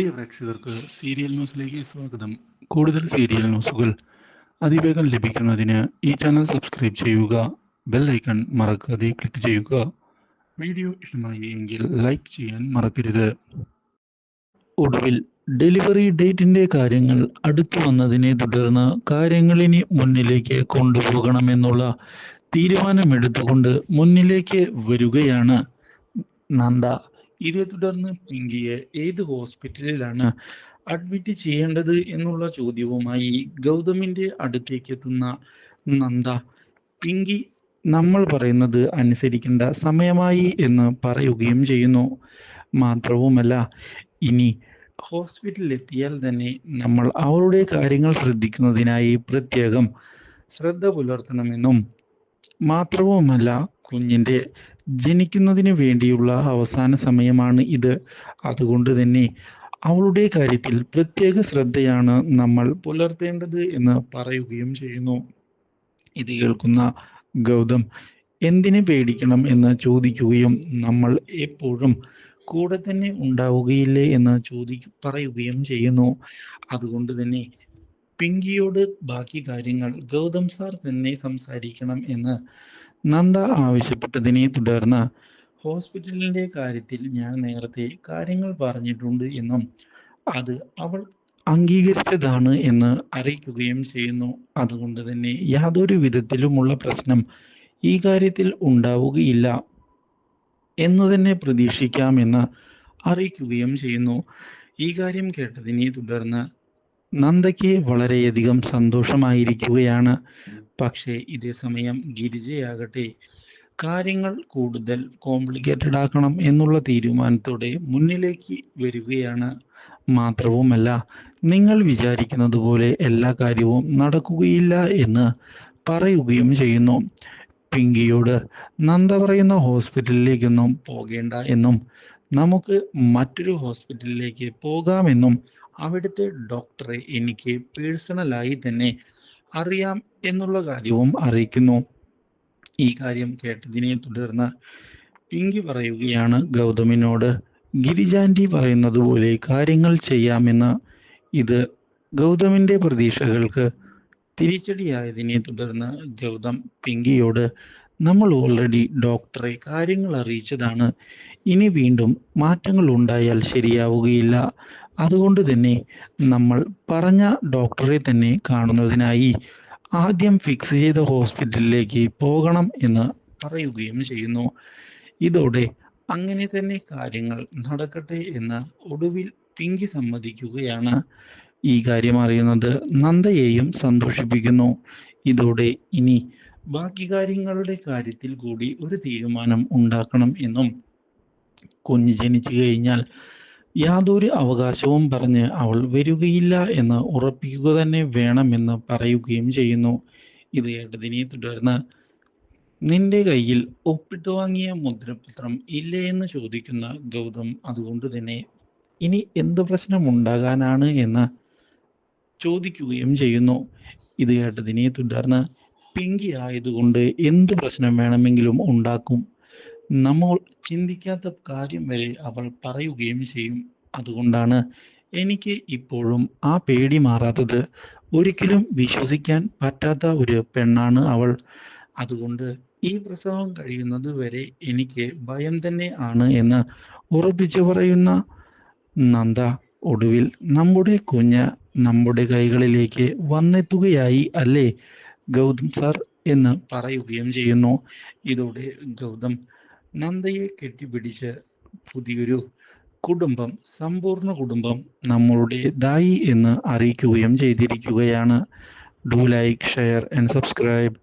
പ്രിയ പ്രേക്ഷകർക്ക് സീരിയൽ ന്യൂസിലേക്ക് സ്വാഗതം. കൂടുതൽ സീരിയൽ ന്യൂസുകൾ അതിവേഗം ലഭിക്കുന്നതിന് ഈ ചാനൽ സബ്സ്ക്രൈബ് ചെയ്യുക ബെൽ ഐക്കൺ മറക്കാതെ ക്ലിക്ക് ചെയ്യുക. വീഡിയോ ഇഷ്ടമായി എങ്കിൽ ലൈക്ക് ചെയ്യാൻ മറക്കരുത്. ഒടുവിൽ ഡെലിവറി ഡേറ്റിന്റെ കാര്യങ്ങൾ അടുത്തു വന്നതിനെ തുടർന്ന് കാര്യങ്ങളിനി മുന്നിലേക്ക് കൊണ്ടുപോകണമെന്നുള്ള തീരുമാനമെടുത്തുകൊണ്ട് മുന്നിലേക്ക് വരികയാണ് നന്ദ. ഇതേ തുടർന്ന് പിങ്കിയെ ഏത് ഹോസ്പിറ്റലിലാണ് അഡ്മിറ്റ് ചെയ്യേണ്ടത് എന്നുള്ള ചോദ്യവുമായി ഗൗതമിന്റെ അടുത്തേക്ക് എത്തുന്ന നന്ദ. പിങ്കി നമ്മൾ പറയുന്നത് അനുസരിക്കേണ്ട സമയമായി എന്ന് പറയുകയും ചെയ്യുന്നു. മാത്രവുമല്ല ഇനി ഹോസ്പിറ്റലിൽ എത്തിയാൽ തന്നെ നമ്മൾ അവരുടെ കാര്യങ്ങൾ ശ്രദ്ധിക്കുന്നതിനായി പ്രത്യേകം ശ്രദ്ധ പുലർത്തണമെന്നും മാത്രവുമല്ല കുഞ്ഞിന്റെ ജനിക്കുന്നതിന് വേണ്ടിയുള്ള അവസാന സമയമാണ് ഇത്. അതുകൊണ്ട് തന്നെ അവളുടെ കാര്യത്തിൽ പ്രത്യേക ശ്രദ്ധയാണ് നമ്മൾ പുലർത്തേണ്ടത് എന്ന് പറയുകയും ചെയ്യുന്നു. ഇത് കേൾക്കുന്ന ഗൗതം എന്തിനെ പേടിക്കണം എന്ന് ചോദിക്കുകയും നമ്മൾ എപ്പോഴും കൂടെ തന്നെ ഉണ്ടാവുകയില്ലേ എന്ന് ചോദി പറയുകയും ചെയ്യുന്നു. അതുകൊണ്ട് തന്നെ പിങ്കിയോട് ബാക്കി കാര്യങ്ങൾ ഗൗതം സാർ തന്നെ സംസാരിക്കണം എന്ന് നന്ദ ആവശ്യപ്പെട്ടതിനെ തുടർന്ന് ഹോസ്പിറ്റലിന്റെ കാര്യത്തിൽ ഞാൻ നേരത്തെ കാര്യങ്ങൾ പറഞ്ഞിട്ടുണ്ട് എന്നും അത് അവൾ അംഗീകരിച്ചതാണ് എന്ന് അറിയിക്കുകയും ചെയ്യുന്നു. അതുകൊണ്ട് തന്നെ യാതൊരു വിധത്തിലുമുള്ള പ്രശ്നം ഈ കാര്യത്തിൽ ഉണ്ടാവുകയില്ല എന്ന് തന്നെ പ്രതീക്ഷിക്കാമെന്ന് അറിയിക്കുകയും ചെയ്യുന്നു. ഈ കാര്യം കേട്ടതിനെ തുടർന്ന് നന്ദയ്ക്ക് വളരെയധികം സന്തോഷമായിരിക്കുകയാണ്. പക്ഷേ ഇതേ സമയം ഗിരിജയാകട്ടെ കാര്യങ്ങൾ കൂടുതൽ കോംപ്ലിക്കേറ്റഡ് ആക്കണം എന്നുള്ള തീരുമാനത്തോടെ മുന്നിലേക്ക് വരികയാണ് മാത്രവുമല്ല നിങ്ങൾ വിചാരിക്കുന്നത് പോലെ എല്ലാ കാര്യവും നടക്കുകയില്ല എന്ന് പറയുകയും ചെയ്യുന്നു. പിങ്കിയോട് നന്ദ പറയുന്ന ഹോസ്പിറ്റലിലേക്കൊന്നും പോകേണ്ട എന്നും നമുക്ക് മറ്റൊരു ഹോസ്പിറ്റലിലേക്ക് പോകാമെന്നും അവിടുത്തെ ഡോക്ടറെ എനിക്ക് പേഴ്സണലായി തന്നെ അറിയാം എന്നുള്ള കാര്യവും അറിയിക്കുന്നു. ഈ കാര്യം കേട്ടതിനെ തുടർന്ന് പിങ്കി പറയുകയാണ് ഗൗതമിനോട് ഗിരിജാൻഡി പറയുന്നത് പോലെ കാര്യങ്ങൾ ചെയ്യാമെന്ന് ഇത് ഗൗതമിന്റെ പ്രതീക്ഷകൾക്ക് തിരിച്ചടിയായതിനെ തുടർന്ന് ഗൗതം പിങ്കിയോട് നമ്മൾ ഓൾറെഡി ഡോക്ടറെ കാര്യങ്ങൾ അറിയിച്ചതാണ്. ഇനി വീണ്ടും മാറ്റങ്ങൾ ഉണ്ടായാൽ ശരിയാവുകയില്ല. അതുകൊണ്ട് തന്നെ നമ്മൾ പറഞ്ഞ ഡോക്ടറെ തന്നെ കാണുന്നതിനായി ആദ്യം ഫിക്സ് ചെയ്ത ഹോസ്പിറ്റലിലേക്ക് പോകണം എന്ന് പറയുകയും ചെയ്യുന്നു. ഇതോടെ അങ്ങനെ തന്നെ കാര്യങ്ങൾ നടക്കട്ടെ എന്ന് ഒടുവിൽ പിങ്കി സമ്മതിക്കുകയാണ്. ഈ കാര്യം അറിയുന്നത് നന്ദയെയും സന്തോഷിപ്പിക്കുന്നു. ഇതോടെ ഇനി ബാക്കി കാര്യങ്ങളുടെ കാര്യത്തിൽ കൂടി ഒരു തീരുമാനം ഉണ്ടാക്കണം എന്നും കുഞ്ഞ് ജനിച്ചു കഴിഞ്ഞാൽ യാതൊരു അവകാശവും പറഞ്ഞ് അവൾ വരികയില്ല എന്ന് ഉറപ്പിക്കുക തന്നെ വേണമെന്ന് പറയുകയും ചെയ്യുന്നു. ഇത് കേട്ടതിനെ തുടർന്ന് നിന്റെ കയ്യിൽ ഒപ്പിട്ട് വാങ്ങിയ മുദ്രപത്രം ഇല്ലേ എന്ന് ചോദിക്കുന്ന ഗൗതം അതുകൊണ്ട് തന്നെ ഇനി എന്ത് പ്രശ്നം ഉണ്ടാകാനാണ് എന്ന് ചോദിക്കുകയും ചെയ്യുന്നു. ഇത് കേട്ടതിനെ തുടർന്ന് പിങ്കി ആയതുകൊണ്ട് എന്ത് പ്രശ്നം വേണമെങ്കിലും ഉണ്ടാക്കും. നമ്മൾ ചിന്തിക്കാത്ത കാര്യം വരെ അവൾ പറയുകയും ചെയ്യും. അതുകൊണ്ടാണ് എനിക്ക് ഇപ്പോഴും ആ പേടി മാറാത്തത്. ഒരിക്കലും വിശ്വസിക്കാൻ പറ്റാത്ത ഒരു പെണ്ണാണ് അവൾ. അതുകൊണ്ട് ഈ പ്രസവം കഴിയുന്നത് വരെ എനിക്ക് ഭയം തന്നെ ആണ് എന്ന് ഉറപ്പിച്ചു പറയുന്ന നന്ദ ഒടുവിൽ നമ്മുടെ കുഞ്ഞ് നമ്മുടെ കൈകളിലേക്ക് വന്നെത്തുകയായി അല്ലേ? ഗൗതം സാർ എന്ന് പറയുകയും ചെയ്യുന്നു. ഇതോടെ ഗൗതം നന്ദയെ കെട്ടിപ്പിടിച്ച് പുതിയൊരു കുടുംബം സമ്പൂർണ കുടുംബം നമ്മളുടെ ദായി എന്ന് അറിയിക്കുകയും ചെയ്തിരിക്കുകയാണ്. Do like share and subscribe